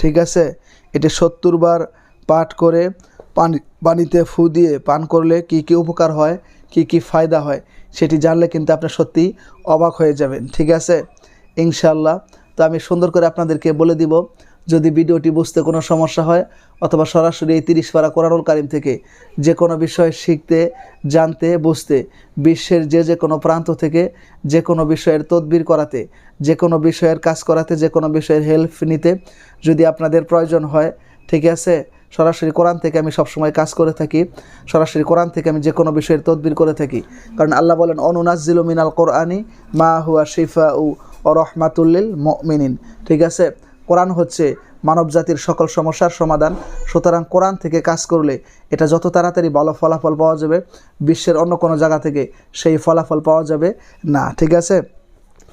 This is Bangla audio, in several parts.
ঠিক আছে? এটি সত্তর বার পাঠ করে পানি, পানিতে ফু দিয়ে পান করলে কি কি উপকার হয়, কি কি ফায়দা হয়, সেটি জানলে কিন্তু আপনার সত্যি অবাক হয়ে যাবেন, ঠিক আছে? ইনশাল্লাহ তো আমি সুন্দর করে আপনাদেরকে বলে দিব, যদি ভিডিওটি বুঝতে কোনো সমস্যা হয় অথবা সরাসরি এই তিরিশ পারা কোরআনুল কারিম থেকে যে কোনো বিষয় শিখতে, জানতে, বুঝতে, বিশ্বের যে যে কোনো প্রান্ত থেকে যে কোনো বিষয়ের তদবির করাতে, যে কোনো বিষয়ের কাজ করাতে, যে কোনো বিষয়ের হেল্প নিতে যদি আপনাদের প্রয়োজন হয়, ঠিক আছে? সরাসরি কোরআন থেকে আমি সবসময় কাজ করে থাকি, সরাসরি কোরআন থেকে আমি যে কোনো বিষয়ের তদবির করে থাকি। কারণ আল্লাহ বলেন অনুনাজিল মিনাল কোরআনি মা হুয়া শিফা উ ও রহমাতুল্লিল মিনিন ঠিক আছে? কোরআন হচ্ছে মানব জাতির সকল সমস্যার সমাধান। সুতরাং কোরআন থেকে কাজ করলে এটা যত তাড়াতাড়ি ভালো ফলাফল পাওয়া যাবে, বিশ্বের অন্য কোনো জায়গা থেকে সেই ফলাফল পাওয়া যাবে না। ঠিক আছে?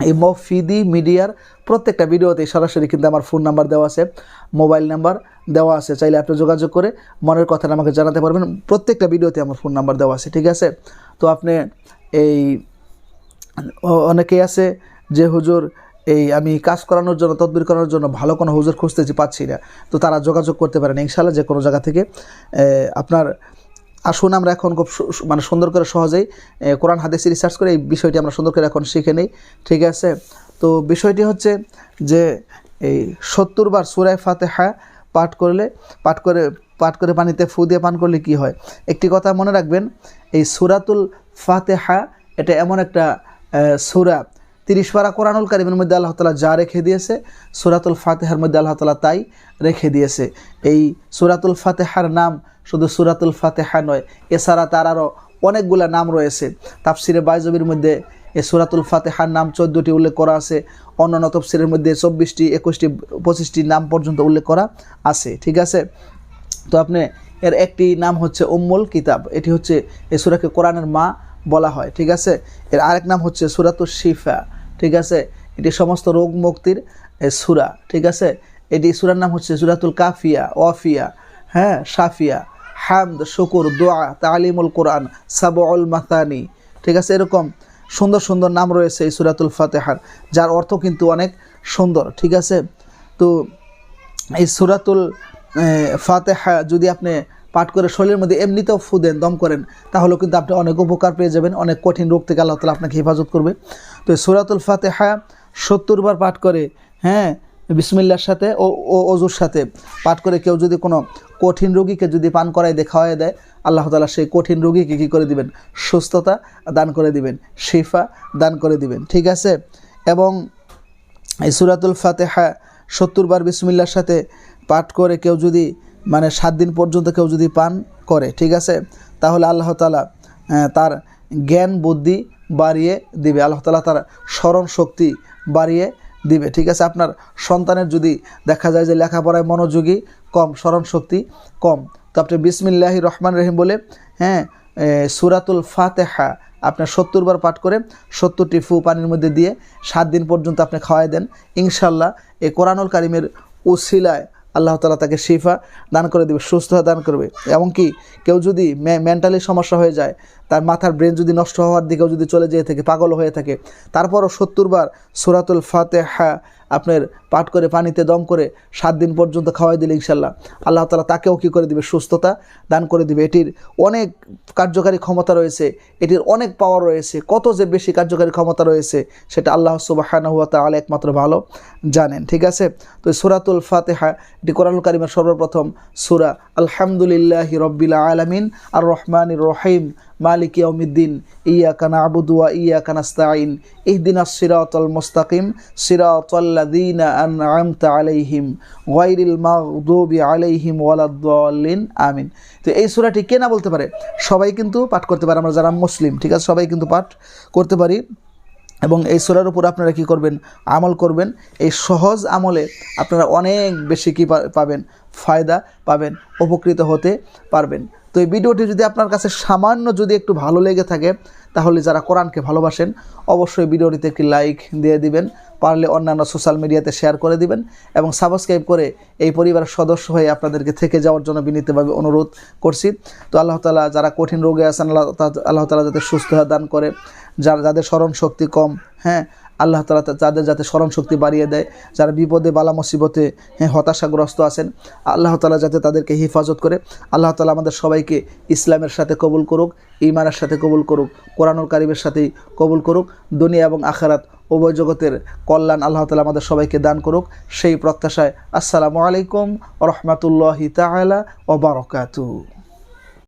এই মফিদি মিডিয়ার প্রত্যেকটা ভিডিওতে সরাসরি কিন্তু আমার ফোন নাম্বার দেওয়া আছে, মোবাইল নাম্বার দেওয়া আছে। চাইলে আপনি যোগাযোগ করে মনের কথাটা আমাকে জানাতে পারবেন। প্রত্যেকটা ভিডিওতে আমার ফোন নাম্বার দেওয়া আছে। ঠিক আছে? তো আপনি এই অনেকেই আছে যে হুজুর, এই আমি কাজ করানোর জন্য, তদবির করানোর জন্য ভালো কোনো হুজুর খুঁজতেছি, পাচ্ছি না। তো তারা যোগাযোগ করতে পারেন। ইনশাল্লাহ যে কোনো জায়গা থেকে আপনার আসুন, আমরা এখন খুব মানে সুন্দর করে সহজেই কোরআন, হাদিসে রিসার্চ করে এই বিষয়টি আমরা সুন্দর করে এখন শিখে নেই। ঠিক আছে? তো বিষয়টি হচ্ছে যে, এই সত্তর বার সুরায় ফাতেহা পাঠ করলে, পাঠ করে পাঠ করে পানিতে ফু দিয়ে পান করলে কি হয়? একটি কথা মনে রাখবেন, এই সুরাতুল ফাতেহা, এটা এমন একটা সুরা তিরিশ পারা কোরআনুল কারিমের মধ্যে আল্লাহ তালা যা রেখে দিয়েছে, সুরাতুল ফাতেহার মধ্যে আল্লাহ তালা তাই রেখে দিয়েছে। এই সুরাতুল ফাতেহার নাম শুধু সুরাতুল ফাতেহা নয়, এছাড়া তার আরও অনেকগুলা নাম রয়েছে। তাফসিরে বাইজবির মধ্যে এ সুরাতুল ফাতেহার নাম চোদ্দোটি উল্লেখ করা আছে, অন্যান্য তফসিরের মধ্যে চব্বিশটি, একুশটি, পঁচিশটি নাম পর্যন্ত উল্লেখ করা আছে, ঠিক আছে? তো আপনি, এর একটি নাম হচ্ছে উম্মুল কিতাব, এটি হচ্ছে এ সুরাকে কোরআনের মা বলা হয়, ঠিক আছে? এর আরেক নাম হচ্ছে সুরাতুল শিফা ঠিক আছে? এটি সমস্ত রোগ মুক্তির সুরা, ঠিক আছে? এটি সুরার নাম হচ্ছে সুরাতুল কাফিয়া, ওয়াফিয়া হ্যাঁ সাফিয়া হামদ, শুকুর, দোয়া, তালিমুল কোরআন, সাবউল মাতানি ঠিক আছে? এরকম সুন্দর সুন্দর নাম রয়েছে এই সুরাতুল ফাতেহার, যার অর্থ কিন্তু অনেক সুন্দর, ঠিক আছে? তো এই সুরাতুল ফাতেহা যদি আপনি পাঠ করে শরীরের মধ্যে এমনিতেও ফু দেন, দম করেন তাহলেও কিন্তু আপনি অনেক উপকার পেয়ে যাবেন, অনেক কঠিন রোগ থেকে আল্লাহ তালা আপনাকে হেফাজত করবে। তো সুরাতুল ফাতেহা সত্তর বার পাঠ করে হ্যাঁ বিসমিল্লার সাথে ও অজুর সাথে পাঠ করে কেউ যদি কোনো কঠিন রোগীকে যদি পান করায় দিয়ে খাওয়াই দেয়, আল্লাহ তালা সেই কঠিন রোগীকে কী করে দিবেন? সুস্থতা দান করে দিবেন, শিফা দান করে দিবেন, ঠিক আছে? এবং এই সুরাতুল ফাতেহা সত্তর বার বিসমিল্লার সাথে পাঠ করে কেউ যদি মানে সাত দিন পর্যন্ত কেউ যদি পান করে, ঠিক আছে? তাহলে আল্লাহ তালা তার জ্ঞান বুদ্ধি বাড়িয়ে দিবে, আল্লাহ তালা তার স্মরণ শক্তি বাড়িয়ে দিবে, ঠিক আছে? আপনার সন্তানের যদি দেখা যায় যে লেখাপড়ায় মনোযোগী কম, স্মরণ শক্তি কম, তো আপনি বিসমিল্লাহি রহমান রহিম বলে হ্যাঁ সুরাতুল ফাতেহা আপনার সত্তর বার পাঠ করে সত্তরটি ফু পানির মধ্যে দিয়ে সাত দিন পর্যন্ত আপনি খাওয়াই দেন। ইনশাল্লাহ এই কোরআনুল কারিমের উসিলায় আল্লাহ তালা তাকে শিফা দান করে দেবে, সুস্থতা দান করবে। এমনকি কেউ যদি মেন্টালি সমস্যা হয়ে যায় তার মাথার ব্রেন যদি নষ্ট হওয়ার দিকেও যদি চলে যেয়ে থাকে, পাগল হয়ে থাকে, তারপরও সত্তর বার সুরাতুল ফাতেহা আপনার পাঠ করে পানিতে দম করে সাত দিন পর্যন্ত খাওয়াই দিলে ইনশাল্লাহ আল্লাহ তালা তাকেও কী করে দিবে? সুস্থতা দান করে দিবে। এটির অনেক কার্যকারী ক্ষমতা রয়েছে। এটির অনেক পাওয়ার রয়েছে। কত যে বেশি কার্যকারী ক্ষমতা রয়েছে, সেটা আল্লাহ সুবাহানা হুয়া তাআলা একমাত্র ভালো জানেন। ঠিক আছে? তো সুরাতুল ফাতেহা, এটি কোরআনুল কারিমের সর্বপ্রথম সুরা। আলহামদুলিল্লাহ রব্বিল আলামিন আর রহমান রহিম। মালিক ইয়াউমিদ্দিন, ইয়াকা নাবুদু ওয়া ইয়াকা নাস্তাঈন ইহদিনাস সিরাতাল মুস্তাকিম সিরাতাল্লাযীনা আন'আমতা আলাইহিম গায়রিল মাগদুবি আলাইহিম ওয়ালাদ-দাল্লিন আমিন। তো এই সূরাটি কে না বলতে পারে? সবাই কিন্তু পাঠ করতে পারে, আমরা যারা মুসলিম, ঠিক আছে? সবাই কিন্তু পাঠ করতে পারি। এবং এই সুরার উপর আপনারা কি করবেন? আমল করবেন। এই সহজ আমলে আপনারা অনেক বেশি কি পাবেন। ফায়দা পাবেন, উপকৃত হতে পারবেন। তো এই ভিডিওটি যদি আপনার কাছে সামান্য যদি একটু ভালো লেগে থাকে, তাহলে যারা কোরআনকে ভালোবাসেন, অবশ্যই ভিডিওটিতে একটি লাইক দিয়ে দিবেন, পারলে অন্যান্য সোশ্যাল মিডিয়াতে শেয়ার করে দিবেন এবং সাবস্ক্রাইব করে এই পরিবারের সদস্য হয়ে আপনাদেরকে থেকে যাওয়ার জন্য বিনীতভাবে অনুরোধ করছি। তো আল্লাহ তালা যারা কঠিন রোগে আছেন, আল্লাহ আল্লাহ তালা যাতে সুস্থ দান করে, যারা, যাদের স্মরণ শক্তি কম হ্যাঁ আল্লাহ তালা তা- যাদের যাতে স্মরণ শক্তি বাড়িয়ে দেয়, যারা বিপদে, বালা মুসিবতে হ্যাঁ হতাশাগ্রস্ত আছেন, আল্লাহ তালা যাতে তাদেরকে হেফাজত করে। আল্লাহ তালা আমাদের সবাইকে ইসলামের সাথে কবুল করুক ইমানের সাথে কবুল করুক, কোরআনুল কারিমের সাথেই কবুল করুক, দুনিয়া এবং আখারাত উভয় জগতের কল্যাণ আল্লাহ তালা আমাদের সবাইকে দান করুক। সেই প্রত্যাশায় আসসালামু আলাইকুম রহমতুল্লাহি তালা ও বারকাতু